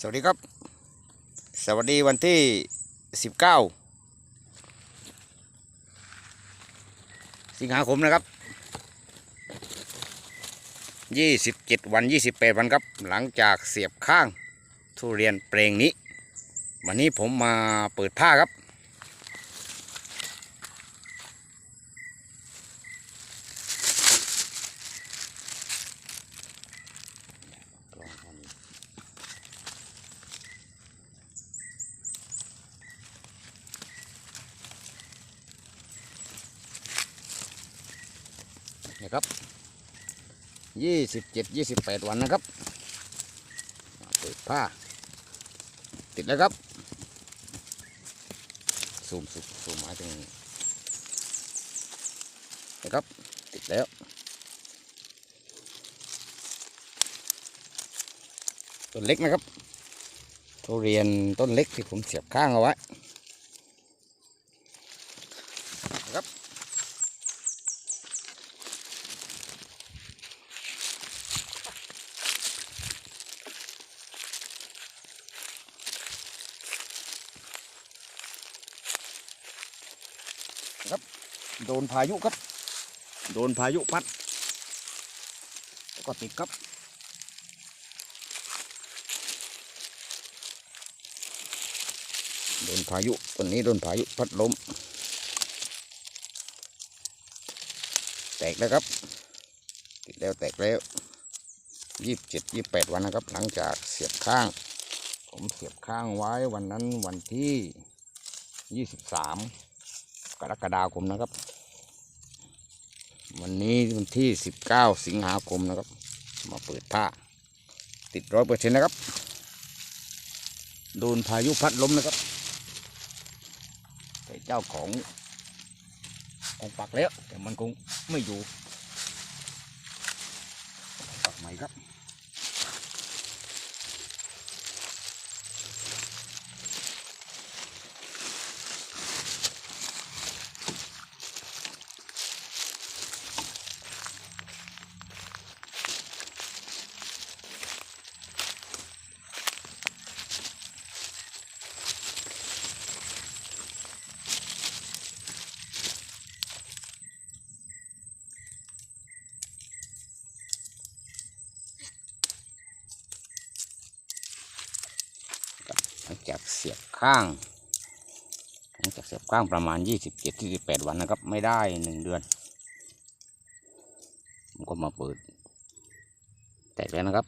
สวัสดีครับ สวัสดีวันที่ 19 สิงหาคมนะครับ 27 วัน 28 วันครับ หลังจากเสียบข้างทุเรียนเปลงนี้ วันนี้ผมมาเปิดผ้าครับ นะครับยี่สิบเจ็ดยี่สิบแปดวันนะครับเปิดผ้า ติดแล้วครับซูมซูมซูมมาตรงนี้นะครับ ติดแล้วต้นเล็กนะครับทุเรียนต้นเล็กที่ผมเสียบข้างเอาไว้ โดนพายุครับ โดนพายุพัดก็ติดครับโดนพายุต้นนี้โดนพายุพัดล้มแตกแล้วครับ ติดแล้วแตกแล้วยี่สิบเจ็ดยี่แปดวันนะครับ หลังจากเสียบข้าง ผมเสียบข้างไว้วันนั้นวันที่ยี่สิบสามกรกฎาคมนะครับ วันนี้วันที่ 19 สิงหาคมนะครับ มาเปิดผ้า ติดร้อยเปอร์เซ็นต์นะครับ โดนพายุพัดล้มนะครับแต่เจ้าของคงปักแล้ว แต่มันคงไม่อยู่ปักใหม่ครับ จากเสียบข้าง หลังจากเสียบข้างประมาณ 27 28 วันนะครับ ไม่ได้หนึ่งเดือนผมก็มาเปิด แตกแล้วนะครับ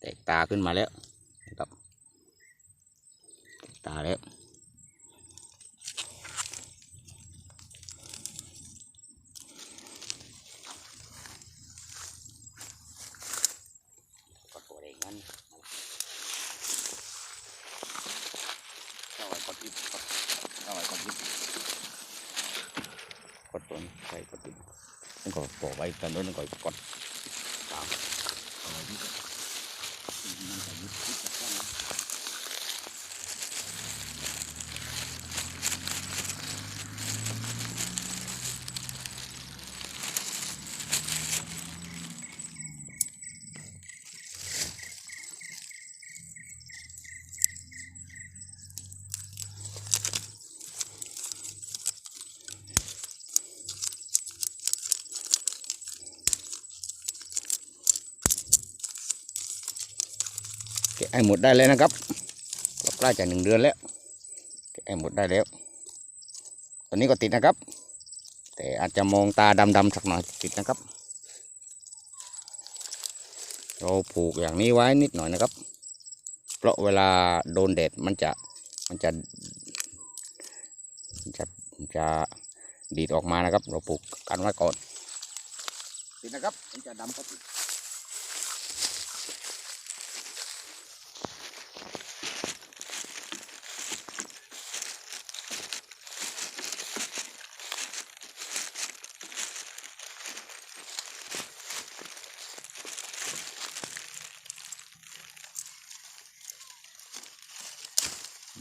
แตกตาขึ้นมาแล้วนะครับ ตาแล้ว ก็ตัวเองนั่นเอาไว้กดอิบกดเอาไว้กดอิบก ดตัวนี้ใส่กดอิบมันก็ปอยไว้ตอนนั้นก็กดตามเอาไว้นี่ก็มันจะยึดยึดจากข้างนั้ ให้หมดได้เลยนะครับก็ใกล้จะหนึ่งเดือนแล้วให้หมดได้แล้ว ตอนนี้ก็ติดนะครับ แต่อาจจะมองตาดำๆสักหน่อยติดนะครับ เราผูกอย่างนี้ไว้นิดหน่อยนะครับ เพราะเวลาโดนแดดมันจะมันจะมันจะจะดีดออกมานะครับ เราผูกกันไว้ก่อนติดนะครับ มันจะดำก็ติด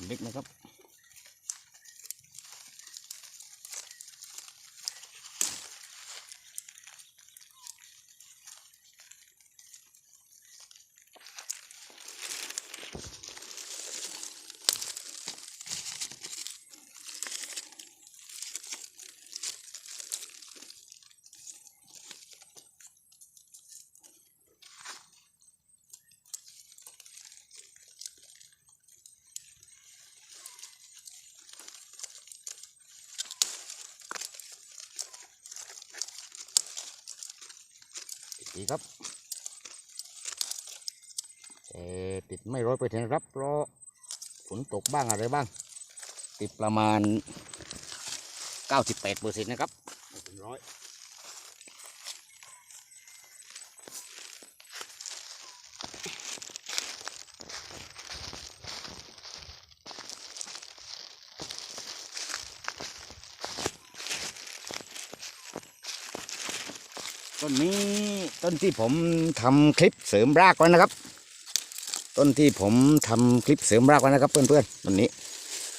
เล็กนะครับ ดีครับแต่ติดไม่ร้อยเปอร์เซ็นต์ครับเพราะฝนตกบ้างอะไรบ้าง ติดประมาณ 98เปอร์เซ็นต์นะครับร้อย ต้นนี้ต้นที่ผมทำคลิปเสริมรากไว้นะครับ ต้นที่ผมทำคลิปเสริมรากไว้นะครับ เพื่อนๆต้นนี้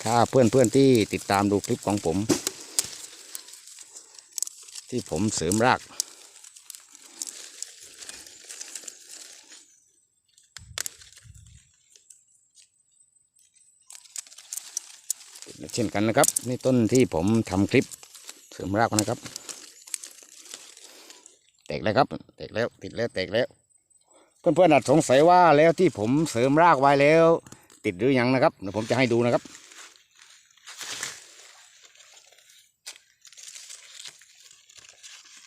ถ้าเพื่อนๆที่ติดตามดูคลิปของผม ที่ผมเสริมรากเช่นกันนะครับ นี่ต้นที่ผมทำคลิปเสริมรากนะครับ กแล้วครับแตกแล้วติดแล้วแตกแล้ว เพื่อนๆอาจสงสัยว่าแล้วที่ผมเสริมรากไว้แล้ว ติดหรือยังนะครับเดี๋ยวผมจะให้ดูนะครับ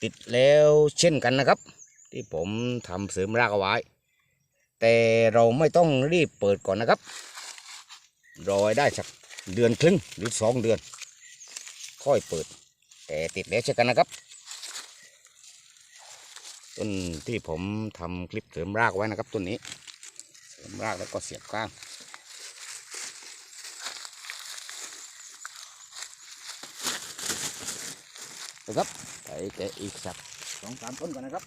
ติดแล้วเช่นกันนะครับ ที่ผมทำเสริมรากเอาไว้ แต่เราไม่ต้องรีบเปิดก่อนนะครับรอได้สักเดือนครึ่งหรือสองเดือน ค่อยเปิด แต่ติดแล้วเช่นกันนะครับ ต้นที่ผมทำคลิปเสริมรากไว้นะครับต้นนี้ เสริมรากแล้วก็เสียบก้างนะครับไปแกะอีกสักสองสามต้นก่อนนะครับ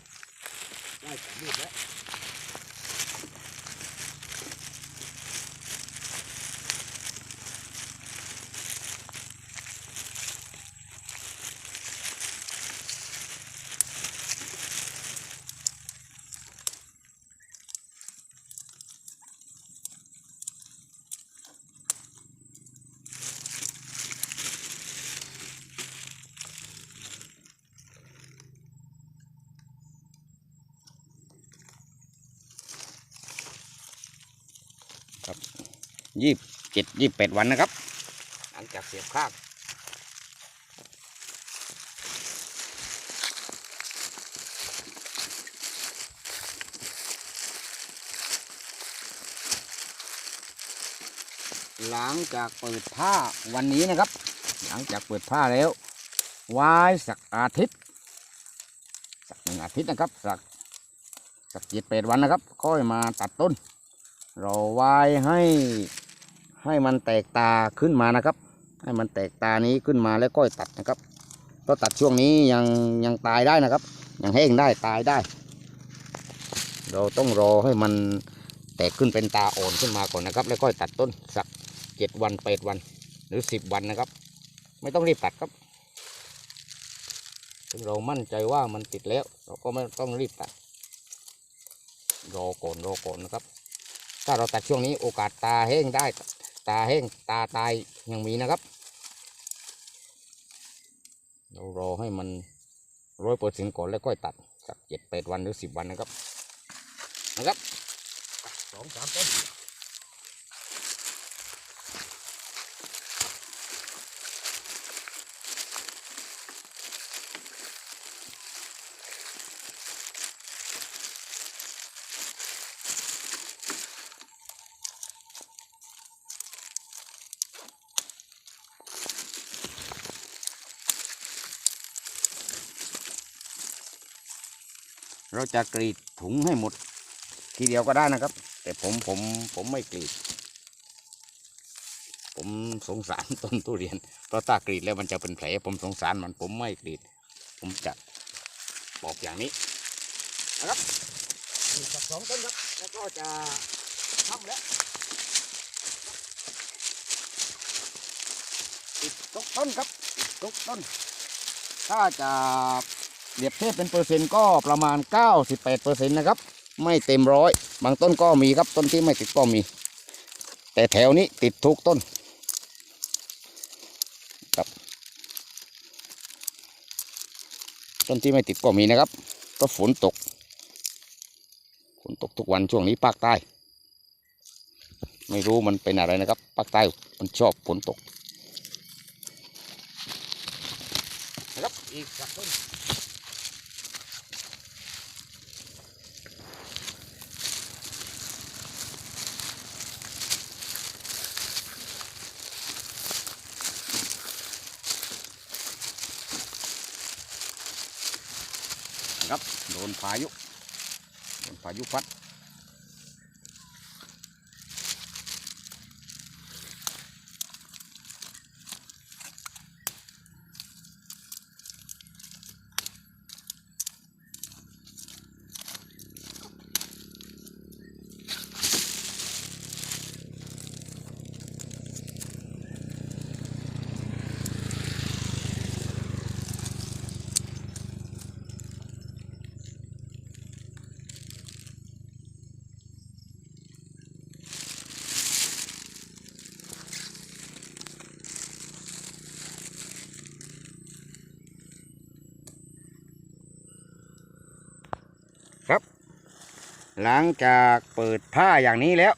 ได้สามลูกแล้ว ยี่สิบเจ็ดยี่สิบแปดวันนะครับ หลังจากเสียบข้างหลังจากเปิดผ้าวันนี้นะครับ หลังจากเปิดผ้าแล้วไว้สักอาทิตย์ สักหนึ่งอาทิตย์นะครับ สักสักเจ็ดแปดวันนะครับ ค่อยมาตัดต้น เราไว้ให้ ให้มันแตกตาขึ้นมานะครับ ให้มันแตกตานี้ขึ้นมาแล้วก็ตัดนะครับเพราะตัดช่วงนี้ยังยังตายได้นะครับยังแห้งได้ตายได้ เราต้องรอให้มันแตกขึ้นเป็นตาอ่อนขึ้นมาก่อนนะครับ แล้วก็ตัดต้นสักเจ็ดวันแปดวัน หรือสิบวันนะครับ ไม่ต้องรีบตัดครับถึงเรามั่นใจว่ามันติดแล้ว เราก็ไม่ต้องรีบตัดรอก่อนรอก่อนนะครับ ถ้าเราตัดช่วงนี้โอกาสตาแห้งได้ ตาแห้งตาตายยังมีนะครับ เรารอให้มันร้อยเปอร์เซ็นต์ก่อนแล้วค่อยตัดสักเจ็ดแปดวันหรือสิบวันนะครับ นะครับสองสามต้น เราจะกรีดถุงให้หมด ทีเดียวก็ได้นะครับ แต่ผมผมผมไม่กรีด ผมสงสารต้นทุเรียน เพราะถ้ากรีดแล้วมันจะเป็นแผล ผมสงสารมันผมไม่กรีด ผมจะปอกอย่างนี้นะครับอีกสักสองต้นครับแล้วก็จะทำแล้วติดทุกต้นครับติดทุกต้น ถ้าจะ เปรียบเทียบเป็นเปอร์เซ็นต์ก็ประมาณ 98เปอร์เซ็นนะครับ ไม่เต็มร้อย บางต้นก็มีครับต้นที่ไม่ติดก็มี แต่แถวนี้ติดทุกต้นครับต้นที่ไม่ติดก็มีนะครับก็ฝนตกฝนตกทุกวันช่วงนี้ภาคใต้ ไม่รู้มันเป็นอะไรนะครับภาคใต้มันชอบฝนตกนะครับอีกสักต้น ครับ โดนพายุ โดนพายุพัด หลังจากเปิดผ้าอย่างนี้แล้ว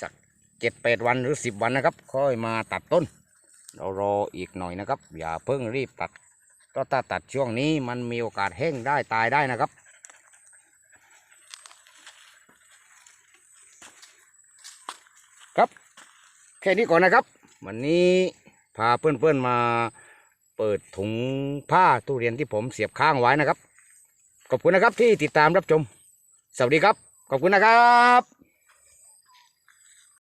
สักเจ็ดแปดวันหรือสิบวันนะครับ ค่อยมาตัดต้น เรารออีกหน่อยนะครับ อย่าเพิ่งรีบตัดเพราะถ้าตัดช่วงนี้มันมีโอกาสแห้งได้ตายได้นะครับครับ แค่นี้ก่อนนะครับ วันนี้พาเพื่อนๆมาเปิดถุงผ้าทุเรียนที่ผมเสียบข้างไว้นะครับ ขอบคุณนะครับที่ติดตามรับชม สวัสดีครับ ขอบคุณนะครับ